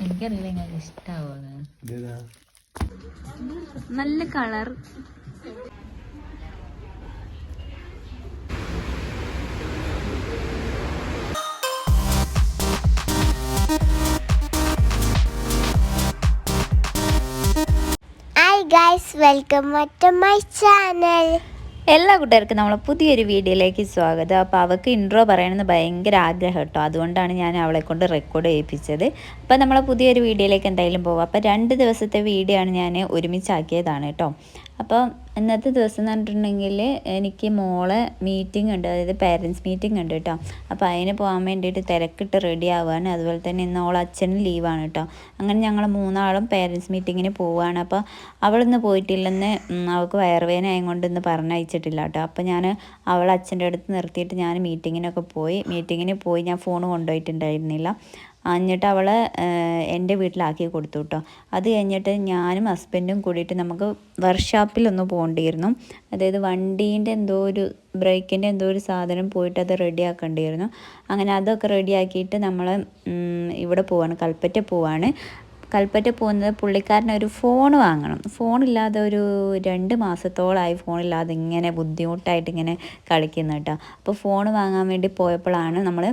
എനിക്കറിയില്ല ഞാൻ ഇഷ്ടാവോ നല്ല colour. Hi guys welcome to my channel എല്ലാ കൂട്ടുകാർക്കും നമ്മളെ പുതിയൊരു വീഡിയോയിലേക്ക് സ്വാഗതം. അപ്പോൾ അവൾക്ക് ഇൻട്രോ പറയണമെന്ന് ഭയങ്കര ആഗ്രഹം കേട്ടോ. അതുകൊണ്ടാണ് ഞാൻ അവളെ കൊണ്ട് റെക്കോർഡ് ചെയ്യിപ്പിച്ചത്. അപ്പോൾ നമ്മളെ പുതിയൊരു വീഡിയോയിലേക്ക് എന്തായാലും പോവാം. അപ്പോൾ രണ്ട് ദിവസത്തെ വീഡിയോ ആണ് ഞാൻ ഒരുമിച്ചാക്കിയതാണ് കേട്ടോ. അപ്പോൾ ഇന്നത്തെ ദിവസം എന്ന് പറഞ്ഞിട്ടുണ്ടെങ്കിൽ എനിക്ക് മോളെ മീറ്റിംഗ് ഉണ്ട്. അതായത് പേരൻസ് മീറ്റിംഗ് ഉണ്ട് കേട്ടോ. അപ്പോൾ അതിന് പോകാൻ വേണ്ടിയിട്ട് തിരക്കിട്ട് റെഡി ആവുകയാണ്. അതുപോലെ തന്നെ ഇന്ന് ഓൾ അച്ഛനും ലീവാണ് കേട്ടോ. അങ്ങനെ ഞങ്ങൾ മൂന്നാളും പേരൻസ് മീറ്റിങ്ങിന് പോവുകയാണ്. അപ്പോൾ അവളിന്ന് പോയിട്ടില്ലെന്ന് അവൾക്ക് വയറുവേദന ആയതുകൊണ്ട് ഇന്ന് പറഞ്ഞയച്ചിട്ടില്ല കേട്ടോ. അപ്പോൾ ഞാൻ അവൾ അച്ഛന്റെ അടുത്ത് നിർത്തിയിട്ട് ഞാൻ മീറ്റിങ്ങിനൊക്കെ പോയി. മീറ്റിങ്ങിന് പോയി ഞാൻ ഫോൺ കൊണ്ടുപോയിട്ടുണ്ടായിരുന്നില്ല. എന്നിട്ട് അവളെ എന്റെ വീട്ടിലാക്കി കൊടുത്തു കേട്ടോ അത് കഴിഞ്ഞിട്ട് ഞാനും ഹസ്ബൻഡും കൂടിയിട്ട് നമുക്ക് വർക്ക്ഷോപ്പിലൊന്ന് പോകേണ്ടിയിരുന്നു. അതായത് വണ്ടീന്റെ എന്തോ ഒരു ബ്രേക്കിന്റെ എന്തോ ഒരു സാധനം പോയിട്ട് അത് റെഡിയാക്കേണ്ടിയിരുന്നു അങ്ങനെ അതൊക്കെ റെഡിയാക്കിയിട്ട് നമ്മൾ ഇവിടെ പോവാണ് കൽപ്പറ്റ പോവാണ്. കൽപ്പറ്റ പോകുന്നത് പുള്ളിക്കാരൻ ഒരു ഫോൺ വാങ്ങണം. ഫോണില്ലാതെ ഒരു രണ്ട് മാസത്തോളമായി ഫോണില്ലാതെ ഇങ്ങനെ ബുദ്ധിമുട്ടായിട്ട് ഇങ്ങനെ കളിക്കുന്നു കേട്ടോ. അപ്പോൾ ഫോൺ വാങ്ങാൻ വേണ്ടി പോയപ്പോഴാണ് നമ്മൾ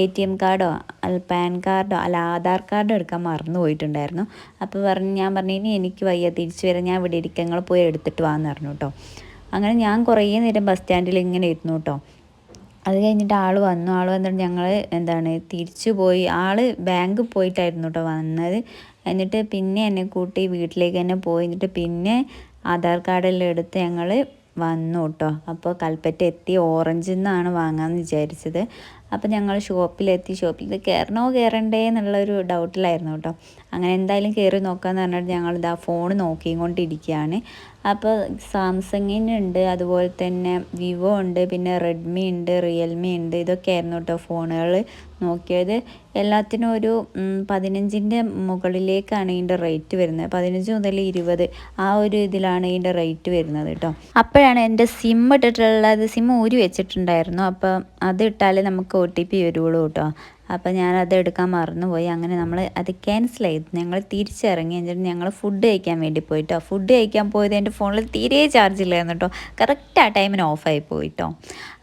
എ ടി എം കാർഡോ അല്ല പാൻ കാർഡോ അല്ല ആധാർ കാർഡോ എടുക്കാൻ മറന്നു പോയിട്ടുണ്ടായിരുന്നു. അപ്പോൾ പറഞ്ഞ് ഞാൻ പറഞ്ഞു ഇനി എനിക്ക് വയ്യ തിരിച്ചു വരാൻ ഞാൻ ഇവിടെ ഇരിക്കങ്ങൾ പോയി എടുത്തിട്ട് വാന്ന് പറഞ്ഞു കേട്ടോ. അങ്ങനെ ഞാൻ കുറേ നേരം ബസ് സ്റ്റാൻഡിൽ ഇങ്ങനെ ഇരുന്നു കേട്ടോ. അത് കഴിഞ്ഞിട്ട് ആൾ വന്നു. ആൾ വന്നിട്ട് ഞങ്ങൾ എന്താണ് തിരിച്ചു പോയി. ആൾ ബാങ്കിൽ പോയിട്ടായിരുന്നു കേട്ടോ വന്നത്. എന്നിട്ട് പിന്നെ എന്നെ കൂട്ടി വീട്ടിലേക്ക് തന്നെ പോയി. എന്നിട്ട് പിന്നെ ആധാർ കാർഡെല്ലാം എടുത്ത് ഞങ്ങൾ വന്നു കേട്ടോ അപ്പോൾ കൽപ്പറ്റ എത്തി ഓറഞ്ചിൽ നിന്നാണ് വാങ്ങാമെന്ന് വിചാരിച്ചത്. അപ്പോൾ ഞങ്ങൾ ഷോപ്പിലെത്തി. ഷോപ്പിൽ കയറണോ കയറണ്ടേ എന്നുള്ളൊരു ഡൗട്ടിലായിരുന്നു കേട്ടോ അങ്ങനെ എന്തായാലും കയറി നോക്കാമെന്ന് പറഞ്ഞിട്ട് ഞങ്ങൾ ഇതാ ഫോൺ നോക്കിക്കൊണ്ടിരിക്കുകയാണ് അപ്പോൾ സാംസങ്ങിനുണ്ട് അതുപോലെ തന്നെ വിവോ ഉണ്ട് പിന്നെ റെഡ്മി ഉണ്ട് റിയൽമി ഉണ്ട് ഇതൊക്കെ ആയിരുന്നു കേട്ടോ ഫോണുകൾ നോക്കിയത്. എല്ലാത്തിനും ഒരു പതിനഞ്ചിന്റെ മുകളിലേക്കാണ് ഇതിന്റെ റേറ്റ് വരുന്നത്. പതിനഞ്ച് മുതൽ ഇരുപത് ആ ഒരു ഇതിലാണ് ഇതിന്റെ റേറ്റ് വരുന്നത് കേട്ടോ അപ്പോഴാണ് എന്റെ സിം ഇട്ടിട്ടുള്ളത്. സിം ഊരി വെച്ചിട്ടുണ്ടായിരുന്നു. അപ്പോൾ അത് ഇട്ടാലേ നമുക്ക് ഒ ടി പി വരുള്ളൂ കേട്ടോ അപ്പോൾ ഞാനത് എടുക്കാൻ മറന്നുപോയി. അങ്ങനെ നമ്മൾ അത് ക്യാൻസൽ ചെയ്തു. ഞങ്ങൾ തിരിച്ചിറങ്ങി. എന്നിട്ട് ഞങ്ങൾ ഫുഡ് കഴിക്കാൻ വേണ്ടി പോയിട്ടോ. ഫുഡ് കഴിക്കാൻ പോയത് എന്റെ ഫോണിൽ തീരെ ചാർജ് ഇല്ലായിരുന്നു കേട്ടോ. കറക്റ്റ് ആ ടൈമിന് ഓഫായി പോയിട്ടോ.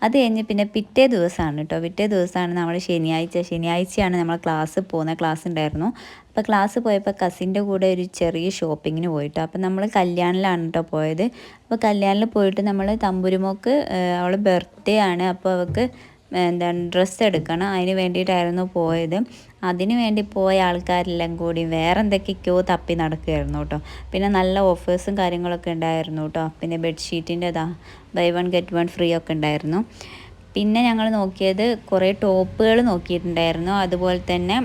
അത് കഴിഞ്ഞ് പിന്നെ പിറ്റേ ദിവസമാണ് കേട്ടോ. പിറ്റേ ദിവസമാണ് നമ്മൾ ശനിയാഴ്ച ശനിയാഴ്ചയാണ് നമ്മൾ ക്ലാസ് പോകുന്ന ക്ലാസ് ഉണ്ടായിരുന്നു. അപ്പോൾ ക്ലാസ് പോയപ്പോൾ കസിന്റെ കൂടെ ഒരു ചെറിയ ഷോപ്പിങ്ങിന് പോയിട്ടോ. അപ്പോൾ നമ്മൾ കല്യാണിലാണ് കേട്ടോ പോയത്. അപ്പോൾ കല്യാണിൽ പോയിട്ട് നമ്മൾ തമ്പുരുമോക്ക് അവൾ ബർത്ത്ഡേ ആണ്. അപ്പോൾ അവൾക്ക് എന്താണ് ഡ്രസ്സ് എടുക്കണം. അതിന് വേണ്ടിയിട്ടായിരുന്നു പോയത്. അതിന് വേണ്ടി പോയ ആൾക്കാരെല്ലാം കൂടി വേറെ എന്തൊക്കെയൊക്കെയോ തപ്പി നടക്കുകയായിരുന്നു കേട്ടോ. പിന്നെ നല്ല ഓഫേഴ്സും കാര്യങ്ങളൊക്കെ ഉണ്ടായിരുന്നു കേട്ടോ. പിന്നെ ബെഡ്ഷീറ്റിന്റെ ഇതാ buy one get one free ഒക്കെ ഉണ്ടായിരുന്നു. പിന്നെ ഞങ്ങൾ നോക്കിയത് കുറേ ടോപ്പുകൾ നോക്കിയിട്ടുണ്ടായിരുന്നു. അതുപോലെ തന്നെ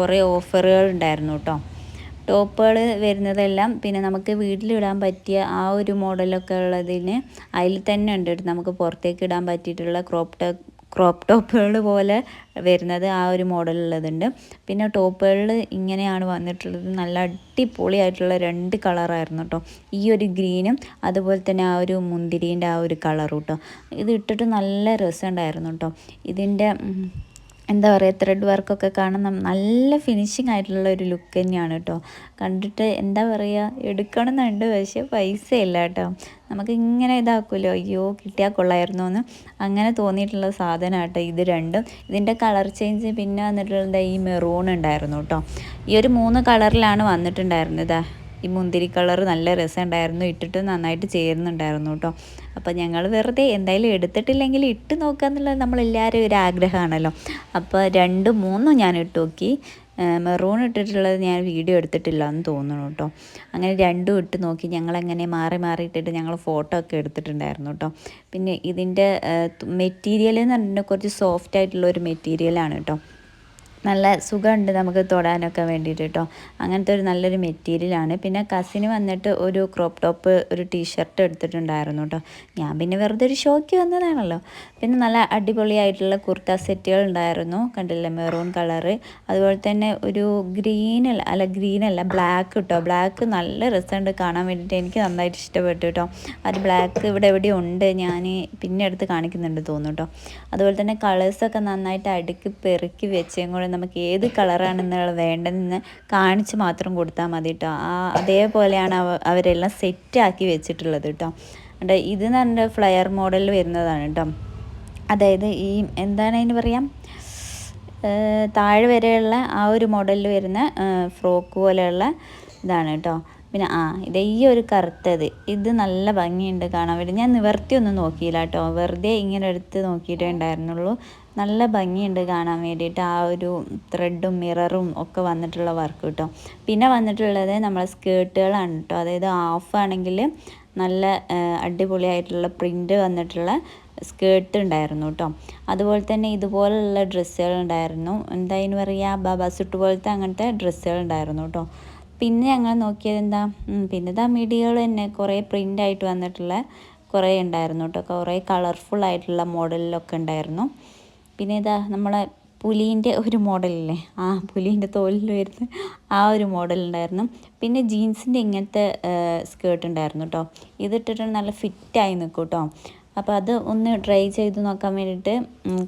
കുറേ ഓഫറുകൾ ഉണ്ടായിരുന്നു കേട്ടോ. ടോപ്പുകൾ വരുന്നതെല്ലാം പിന്നെ നമുക്ക് വീട്ടിലിടാൻ പറ്റിയ ആ ഒരു മോഡലൊക്കെ ഉള്ളതിന് അതിൽ തന്നെ ഉണ്ട് നമുക്ക് പുറത്തേക്ക് ഇടാൻ പറ്റിയിട്ടുള്ള ക്രോപ്പ് ടോപ്പ് ക്രോപ്പ് ടോപ്പുകൾ പോലെ വരുന്നത് ആ ഒരു മോഡലുള്ളതുണ്ട് പിന്നെ ടോപ്പുകളിൽ ഇങ്ങനെയാണ് വന്നിട്ടുള്ളത്. നല്ല അടിപൊളിയായിട്ടുള്ള രണ്ട് കളറായിരുന്നു കേട്ടോ. ഈ ഒരു ഗ്രീനും അതുപോലെ തന്നെ ആ ഒരു മുന്തിരീന്റെ ആ ഒരു കളറും കേട്ടോ. ഇത് ഇട്ടിട്ട് നല്ല രസമുണ്ടായിരുന്നു കേട്ടോ. ഇതിന്റെ എന്താ പറയുക ത്രെഡ് വർക്കൊക്കെ കാണുന്ന നല്ല ഫിനിഷിങ് ആയിട്ടുള്ള ഒരു ലുക്ക് തന്നെയാണ് കേട്ടോ. കണ്ടിട്ട് എന്താ പറയുക എടുക്കണം എന്നുണ്ട് പക്ഷേ പൈസ ഇല്ല കേട്ടോ. നമുക്ക് ഇങ്ങനെ ഇതാക്കുമല്ലോ അയ്യോ കിട്ടിയാൽ കൊള്ളായിരുന്നു എന്ന് അങ്ങനെ തോന്നിയിട്ടുള്ള സാധനം കേട്ടോ ഇത് രണ്ടും. ഇതിന്റെ കളർ ചേഞ്ച് പിന്നെ വന്നിട്ടുള്ളത് ഈ മെറൂൺ ഉണ്ടായിരുന്നു കേട്ടോ. ഈ ഒരു മൂന്ന് കളറിലാണ് വന്നിട്ടുണ്ടായിരുന്നത്. ഈ മുന്തിരി കളർ നല്ല രസമുണ്ടായിരുന്നു ഇട്ടിട്ട് നന്നായിട്ട് ചേരുന്നുണ്ടായിരുന്നു കേട്ടോ. അപ്പോൾ ഞങ്ങൾ വെറുതെ എന്തായാലും എടുത്തിട്ടില്ലെങ്കിൽ ഇട്ട് നോക്കുക എന്നുള്ളത് നമ്മളെല്ലാവരും ഒരു ആഗ്രഹമാണല്ലോ. അപ്പോൾ രണ്ട് മൂന്നും ഞാൻ ഇട്ട് നോക്കി. മെറൂൺ ഇട്ടിട്ടുള്ളത് ഞാൻ വീഡിയോ എടുത്തിട്ടില്ല എന്ന് തോന്നുന്നു കേട്ടോ. അങ്ങനെ രണ്ടും ഇട്ട് നോക്കി. ഞങ്ങളങ്ങനെ മാറി മാറി ഇട്ടിട്ട് ഞങ്ങൾ ഫോട്ടോ ഒക്കെ എടുത്തിട്ടുണ്ടായിരുന്നു കേട്ടോ. പിന്നെ ഇതിന്റെ മെറ്റീരിയൽ എന്ന് പറഞ്ഞിട്ടുണ്ടെങ്കിൽ കുറച്ച് സോഫ്റ്റ് ആയിട്ടുള്ള ഒരു മെറ്റീരിയലാണ് കേട്ടോ. നല്ല സുഖമുണ്ട് നമുക്ക് തൊടാനൊക്കെ വേണ്ടിയിട്ട് കേട്ടോ. അങ്ങനത്തെ ഒരു നല്ലൊരു മെറ്റീരിയലാണ് പിന്നെ കസിന് വന്നിട്ട് ഒരു ക്രോപ്പ് ടോപ്പ് ഒരു ടീഷർട്ട് എടുത്തിട്ടുണ്ടായിരുന്നു കേട്ടോ. ഞാൻ പിന്നെ വെറുതെ ഒരു ഷോയ്ക്ക് വന്നതാണല്ലോ. പിന്നെ നല്ല അടിപൊളിയായിട്ടുള്ള കുർത്ത സെറ്റുകൾ ഉണ്ടായിരുന്നു. കണ്ടില്ലേ? മെറൂൺ കളറ് അതുപോലെ തന്നെ ഒരു ഗ്രീൻ അല്ല അല്ല ഗ്രീൻ അല്ല ബ്ലാക്ക് കേട്ടോ. ബ്ലാക്ക് നല്ല രസമുണ്ട്. കാണാൻ വേണ്ടിയിട്ട് എനിക്ക് നന്നായിട്ട് ഇഷ്ടപ്പെട്ടു കേട്ടോ. അത് ബ്ലാക്ക് ഇവിടെ എവിടെ ഉണ്ട്. ഞാൻ പിന്നെ എടുത്ത് കാണിക്കുന്നുണ്ട് തോന്നുന്നു കേട്ടോ. അതുപോലെ തന്നെ കളേഴ്സൊക്കെ നന്നായിട്ട് അടുക്കി പെറുക്കി വെച്ചും കൂടെ നമുക്ക് ഏത് കളറാണെന്നുള്ള വേണ്ടതെന്ന് കാണിച്ച് മാത്രം കൊടുത്താൽ മതി കേട്ടോ ആ അതേപോലെയാണ് അവ അവരെല്ലാം സെറ്റാക്കി വെച്ചിട്ടുള്ളത് കേട്ടോ ഉണ്ട് ഇത് നല്ല ഫ്ലയർ മോഡലിൽ വരുന്നതാണ് കേട്ടോ അതായത് ഈ എന്താണ് അതിന് പറയാം? താഴെ വരെയുള്ള ആ ഒരു മോഡലിൽ വരുന്ന ഫ്രോക്ക് പോലെയുള്ള ഇതാണ് കേട്ടോ പിന്നെ ആ ഇത് ഈ ഒരു കറുത്തത്. ഇത് നല്ല ഭംഗിയുണ്ട് കാണാൻ വേണ്ടി. ഞാൻ നിവർത്തിയൊന്നും നോക്കിയില്ല കേട്ടോ വെറുതെ ഇങ്ങനെ എടുത്ത് നോക്കിയിട്ടേ ഉണ്ടായിരുന്നുള്ളൂ. നല്ല ഭംഗിയുണ്ട് കാണാൻ വേണ്ടിയിട്ട്. ആ ഒരു ത്രെഡും മിററും ഒക്കെ വന്നിട്ടുള്ള വർക്ക് കിട്ടും പിന്നെ വന്നിട്ടുള്ളത് നമ്മളെ സ്കേർട്ടുകളാണ് കേട്ടോ അതായത് ഹാഫ് ആണെങ്കിൽ നല്ല അടിപൊളിയായിട്ടുള്ള പ്രിന്റ് വന്നിട്ടുള്ള സ്കേർട്ട് ഉണ്ടായിരുന്നു കേട്ടോ അതുപോലെ തന്നെ ഇതുപോലുള്ള ഡ്രസ്സുകൾ ഉണ്ടായിരുന്നു. എന്താ പറയുക ബാബാ സുട്ട് പോലത്തെ അങ്ങനത്തെ ഡ്രസ്സുകൾ ഉണ്ടായിരുന്നു കേട്ടോ പിന്നെ ഞങ്ങൾ നോക്കിയത് എന്താ? പിന്നെ ഇതാ മിഡികൾ തന്നെ കുറേ പ്രിന്റ് ആയിട്ട് വന്നിട്ടുള്ള കുറേ ഉണ്ടായിരുന്നു കേട്ടോ കുറേ കളർഫുൾ ആയിട്ടുള്ള മോഡലിലൊക്കെ ഉണ്ടായിരുന്നു. പിന്നെ ഇതാ നമ്മളെ പുലീന്റെ ഒരു മോഡലില്ലേ? ആ പുലീന്റെ തോലിൽ വരുന്ന ആ ഒരു മോഡൽ ഉണ്ടായിരുന്നു. പിന്നെ ജീൻസിന്റെ ഇങ്ങനത്തെ സ്കേർട്ട് ഉണ്ടായിരുന്നു കേട്ടോ ഇതിട്ടിട്ട് നല്ല ഫിറ്റായി നിൽക്കും കേട്ടോ അപ്പോൾ അത് ഒന്ന് ട്രൈ ചെയ്ത് നോക്കാൻ വേണ്ടിയിട്ട്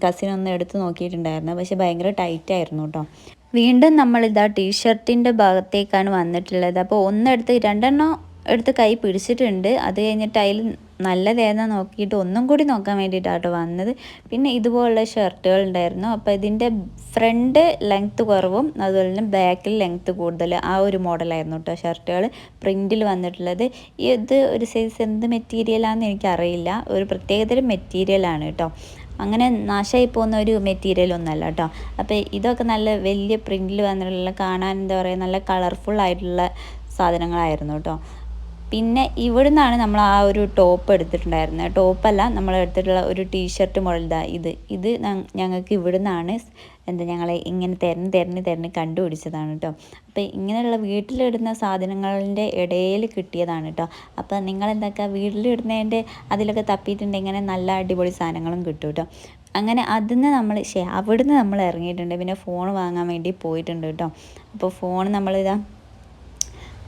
കസിൻ ഒന്ന് എടുത്ത് നോക്കിയിട്ടുണ്ടായിരുന്നു. പക്ഷെ ഭയങ്കര ടൈറ്റ് ആയിരുന്നു കേട്ടോ വീണ്ടും നമ്മളിതാ ടീഷർട്ടിന്റെ ഭാഗത്തേക്കാണ് വന്നിട്ടുള്ളത്. അപ്പോൾ ഒന്നെടുത്ത് രണ്ടെണ്ണം എടുത്ത് കൈ പിടിച്ചിട്ടുണ്ട്. അത് കഴിഞ്ഞിട്ട് അതിൽ നല്ലതേതാ നോക്കിയിട്ട് ഒന്നും കൂടി നോക്കാൻ വേണ്ടിയിട്ടാണ് വന്നത്. പിന്നെ ഇതുപോലുള്ള ഷർട്ടുകൾ ഉണ്ടായിരുന്നു. അപ്പോൾ ഇതിന്റെ ഫ്രണ്ട് ലെങ്ത്ത് കുറവും അതുപോലെ തന്നെ ബാക്കിൽ ലെങ്ത്ത് കൂടുതൽ ആ ഒരു മോഡലായിരുന്നു കേട്ടോ ഷർട്ടുകൾ പ്രിന്റിൽ വന്നിട്ടുള്ളത്. ഇത് ഒരു സൈസ് എന്ത് മെറ്റീരിയലാണെന്ന് എനിക്കറിയില്ല. ഒരു പ്രത്യേകതരം മെറ്റീരിയലാണ് കേട്ടോ. അങ്ങനെ നാശമായി പോകുന്ന ഒരു മെറ്റീരിയൽ ഒന്നല്ല കേട്ടോ. അപ്പോൾ ഇതൊക്കെ നല്ല വലിയ പ്രിന്റിൽ വന്നിട്ടുള്ള കാണാൻ എന്താ പറയുക നല്ല കളർഫുൾ ആയിട്ടുള്ള സാധനങ്ങളായിരുന്നു കേട്ടോ. പിന്നെ ഇവിടുന്നാണ് നമ്മൾ ആ ഒരു ടോപ്പ് എടുത്തിട്ടുണ്ടായിരുന്നത് ടോപ്പല്ല നമ്മൾ എടുത്തിട്ടുള്ള ഒരു ടീഷർട്ട് മോഡൽ ഇതാ ഇത്. ഞങ്ങൾക്ക് ഇവിടുന്നാണ് എന്താ ഞങ്ങളെ ഇങ്ങനെ തിരഞ്ഞ് തിരഞ്ഞ് തിരഞ്ഞ് കണ്ടുപിടിച്ചതാണ് കേട്ടോ അപ്പോൾ ഇങ്ങനെയുള്ള വീട്ടിലിടുന്ന സാധനങ്ങളുടെ ഇടയിൽ കിട്ടിയതാണ് കേട്ടോ അപ്പോൾ നിങ്ങൾ എന്താക്കുക വീട്ടിലിടുന്നതിന്റെ അതിലൊക്കെ തപ്പിയിട്ടുണ്ടെങ്കിൽ ഇങ്ങനെ നല്ല അടിപൊളി സാധനങ്ങളും കിട്ടും കേട്ടോ അങ്ങനെ അതിന്ന് നമ്മൾ ശേ അവിടുന്ന് നമ്മൾ ഇറങ്ങിയിട്ടുണ്ട്. പിന്നെ ഫോൺ വാങ്ങാൻ വേണ്ടി പോയിട്ടുണ്ട് കേട്ടോ അപ്പോൾ ഫോൺ നമ്മളിതാ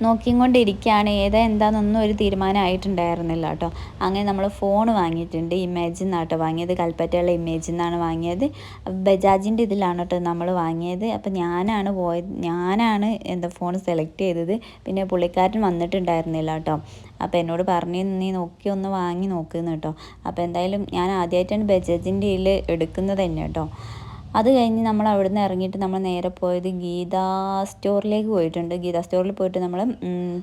നോക്കിക്കൊണ്ടിരിക്കുകയാണ്. ഏതാ എന്താണെന്നൊന്നും ഒരു തീരുമാനമായിട്ടുണ്ടായിരുന്നില്ല കേട്ടോ. അങ്ങനെ നമ്മൾ ഫോൺ വാങ്ങിയിട്ടുണ്ട്. ഇമേജിൽ നിന്നാണ് കേട്ടോ വാങ്ങിയത്. കൽപ്പറ്റയുള്ള ഇമേജിൽ നിന്നാണ് വാങ്ങിയത്. ബജാജിന്റെ ഇതിലാണ് കേട്ടോ നമ്മൾ വാങ്ങിയത്. അപ്പോൾ ഞാനാണ് പോയത്. ഞാനാണ് എന്താ ഫോൺ സെലക്ട് ചെയ്തത്. പിന്നെ പുള്ളിക്കാരൻ വന്നിട്ടുണ്ടായിരുന്നില്ല കേട്ടോ. അപ്പോൾ എന്നോട് പറഞ്ഞു നീ നോക്കി ഒന്ന് വാങ്ങി നോക്കുന്നു കേട്ടോ. അപ്പോൾ എന്തായാലും ഞാൻ ആദ്യമായിട്ടാണ് ബജാജിന്റെ ഇതിൽ എടുക്കുന്നത് തന്നെ കേട്ടോ. അത് കഴിഞ്ഞ് നമ്മൾ അവിടെ നിന്ന് ഇറങ്ങിയിട്ട് നമ്മൾ നേരെ പോയത് ഗീതാ സ്റ്റോറിലേക്ക് പോയിട്ടുണ്ട്. ഗീതാ സ്റ്റോറിൽ പോയിട്ട് നമ്മൾ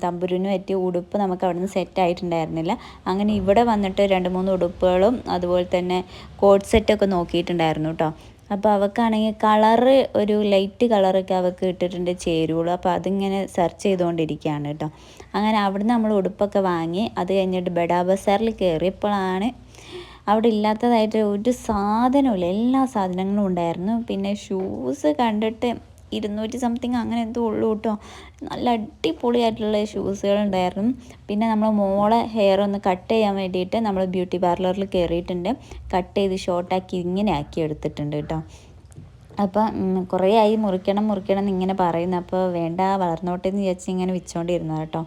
തമ്പുരുവിന് പറ്റിയ ഉടുപ്പ് നമുക്ക് അവിടെ നിന്ന് സെറ്റ് ആയിട്ടുണ്ടായിരുന്നില്ല. അങ്ങനെ ഇവിടെ വന്നിട്ട് രണ്ട് മൂന്ന് ഉടുപ്പുകളും അതുപോലെ തന്നെ കോട്ട് സെറ്റൊക്കെ നോക്കിയിട്ടുണ്ടായിരുന്നു കേട്ടോ അപ്പോൾ അവൾക്കാണെങ്കിൽ കളറ് ഒരു ലൈറ്റ് കളറൊക്കെ അവൾക്ക് ഇട്ടിട്ടുണ്ട് ചേരുള്ളൂ അപ്പോൾ അതിങ്ങനെ സെർച്ച് ചെയ്തുകൊണ്ടിരിക്കുകയാണ് കേട്ടോ അങ്ങനെ അവിടുന്ന് നമ്മൾ ഉടുപ്പൊക്കെ വാങ്ങി അത് കഴിഞ്ഞിട്ട് ബഡാ ബസാറിൽ കയറിയപ്പോഴാണ് അവിടെ ഇല്ലാത്തതായിട്ട് ഒരു സാധനമില്ല എല്ലാ സാധനങ്ങളും ഉണ്ടായിരുന്നു. പിന്നെ ഷൂസ് കണ്ടിട്ട് ഇരുന്നൂറ്റി സംതിങ് അങ്ങനെ എന്തോ ഉള്ളൂ കേട്ടോ. നല്ല അടിപൊളിയായിട്ടുള്ള ഷൂസുകൾ ഉണ്ടായിരുന്നു. പിന്നെ നമ്മൾ മോളെ ഹെയർ ഒന്ന് കട്ട് ചെയ്യാൻ വേണ്ടിയിട്ട് നമ്മൾ ബ്യൂട്ടി പാർലറിൽ കയറിയിട്ടുണ്ട്. കട്ട് ചെയ്ത് ഷോർട്ടാക്കി ഇങ്ങനെ ആക്കി എടുത്തിട്ടുണ്ട് കേട്ടോ. അപ്പം കുറേ ആയി. മുറിക്കണം മുറിക്കണം എന്ന് ഇങ്ങനെ പറയുന്നു. അപ്പോൾ വേണ്ട വളർന്നോട്ടെ എന്ന് വിചാരിച്ച് ഇങ്ങനെ വെച്ചുകൊണ്ടിരുന്നു കേട്ടോ.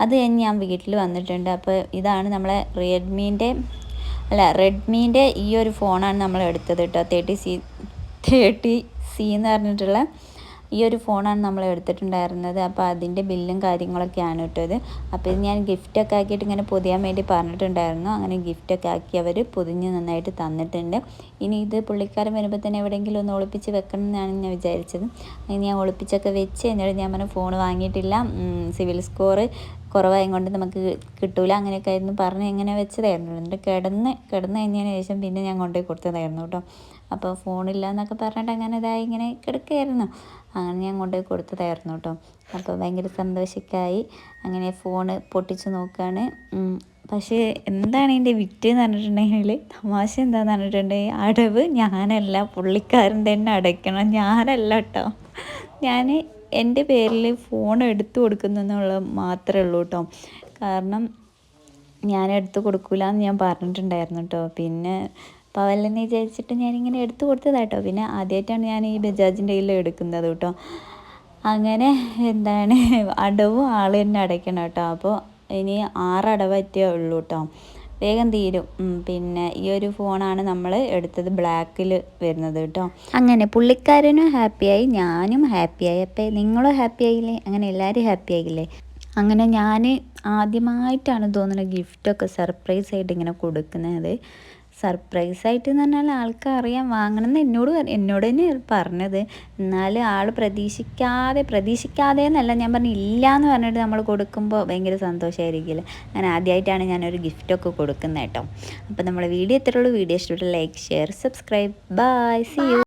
അത് കഴിഞ്ഞ് ഞാൻ വീട്ടിൽ വന്നിട്ടുണ്ട്. അപ്പോൾ ഇതാണ് നമ്മളെ റിയൽമീന്റെ അല്ല റെഡ്മീന്റെ ഈ ഒരു ഫോണാണ് നമ്മൾ എടുത്തത് കേട്ടോ തേർട്ടി സി തേർട്ടി സി എന്ന് പറഞ്ഞിട്ടുള്ള ഈ ഒരു ഫോണാണ് നമ്മൾ എടുത്തിട്ടുണ്ടായിരുന്നത്. അപ്പോൾ അതിന്റെ ബില്ലും കാര്യങ്ങളൊക്കെയാണ് ഇട്ടത് അപ്പോൾ ഇത് ഞാൻ ഗിഫ്റ്റൊക്കെ ആക്കിയിട്ട് ഇങ്ങനെ പൊതിയാൻ വേണ്ടി പറഞ്ഞിട്ടുണ്ടായിരുന്നു. അങ്ങനെ ഗിഫ്റ്റൊക്കെ ആക്കി അവർ പൊതിഞ്ഞ് നന്നായിട്ട് തന്നിട്ടുണ്ട്. ഇനി ഇത് പുള്ളിക്കാരൻ വരുമ്പോൾ തന്നെ എവിടെയെങ്കിലും ഒന്ന് ഒളിപ്പിച്ച് വെക്കണം എന്നാണ് ഞാൻ വിചാരിച്ചത്. അങ്ങനെ ഞാൻ ഒളിപ്പിച്ചൊക്കെ വെച്ച് എന്നിട്ട് ഞാൻ പറഞ്ഞ ഫോൺ വാങ്ങിയിട്ടില്ല. സിവിൽ സ്കോർ കുറവായത് കൊണ്ട് നമുക്ക് കിട്ടൂല. അങ്ങനെയൊക്കെ ആയിരുന്നു പറഞ്ഞ് ഇങ്ങനെ വെച്ചതായിരുന്നു. എന്നിട്ട് കിടന്ന് കിടന്ന് കഴിഞ്ഞതിന് ശേഷം പിന്നെ ഞാൻ കൊണ്ടുപോയി കൊടുത്തതായിരുന്നു കേട്ടോ. അപ്പോൾ ഫോണില്ല എന്നൊക്കെ പറഞ്ഞിട്ട് അങ്ങനെ ഇതായി ഇങ്ങനെ കിടക്കുകയായിരുന്നു. അങ്ങനെ ഞാൻ കൊണ്ടുപോയി കൊടുത്തതായിരുന്നു കേട്ടോ. അപ്പോൾ ഭയങ്കര സന്തോഷിക്കായി അങ്ങനെ ഫോണ് പൊട്ടിച്ച് നോക്കുകയാണ് പക്ഷേ എന്താണ് എന്റെ വിറ്റ് എന്ന് പറഞ്ഞിട്ടുണ്ടെങ്കിൽ തമാശ എന്താന്ന് പറഞ്ഞിട്ടുണ്ടെങ്കിൽ അടവ് ഞാനല്ല. പുള്ളിക്കാരൻ തന്നെ അടയ്ക്കണം. ഞാനല്ല കേട്ടോ. ഞാൻ എന്റെ പേരിൽ ഫോൺ എടുത്തു കൊടുക്കുന്നു എന്നുള്ളത് മാത്രമേ ഉള്ളൂ കേട്ടോ. കാരണം ഞാൻ എടുത്തു കൊടുക്കില്ല എന്ന് ഞാൻ പറഞ്ഞിട്ടുണ്ടായിരുന്നു കേട്ടോ. പിന്നെ പവലിനെ വിചാരിച്ചിട്ട് ഞാനിങ്ങനെ എടുത്തു കൊടുത്തതാട്ടോ പിന്നെ ആദ്യമായിട്ടാണ് ഞാൻ ഈ ബജാജിന്റെ കയ്യിൽ എടുക്കുന്നത് കേട്ടോ. അങ്ങനെ എന്താണ് അടവും ആൾ തന്നെ അടയ്ക്കണം കേട്ടോ. അപ്പോൾ ഇനി ആറ് അടവറ്റേ ഉള്ളൂ കേട്ടോ. വേഗം തീരും. പിന്നെ ഈ ഒരു ഫോണാണ് നമ്മൾ എടുത്തത് ബ്ലാക്കിൽ വരുന്നത് കേട്ടോ. അങ്ങനെ പുള്ളിക്കാരനും ഹാപ്പിയായി ഞാനും ഹാപ്പിയായി. അപ്പോൾ നിങ്ങളും ഹാപ്പി ആയില്ലേ അങ്ങനെ എല്ലാവരും ഹാപ്പി ആയില്ലേ അങ്ങനെ ഞാൻ ആദ്യമായിട്ടാണ് തോന്നുന്നത് ഗിഫ്റ്റൊക്കെ സർപ്രൈസ് ആയിട്ട് ഇങ്ങനെ കൊടുക്കുന്നത്. സർപ്രൈസ് ആയിട്ട് എന്ന് പറഞ്ഞാൽ ആൾക്ക് അറിയാൻ വാങ്ങണമെന്ന് എന്നോട് എന്നോട് തന്നെ പറഞ്ഞത്. എന്നാൽ ആൾ പ്രതീക്ഷിക്കാതെ പ്രതീക്ഷിക്കാതെ എന്നല്ല ഞാൻ പറഞ്ഞു ഇല്ല എന്ന് പറഞ്ഞിട്ട് നമ്മൾ കൊടുക്കുമ്പോൾ ഭയങ്കര സന്തോഷമായിരിക്കില്ല അങ്ങനെ ആദ്യമായിട്ടാണ് ഞാനൊരു ഗിഫ്റ്റൊക്കെ കൊടുക്കുന്നത് കേട്ടോ. അപ്പോൾ നമ്മൾ വീഡിയോ എത്രയുള്ളൂ വീഡിയോ ഇഷ്ടപ്പെട്ട like share subscribe. Bye. See you.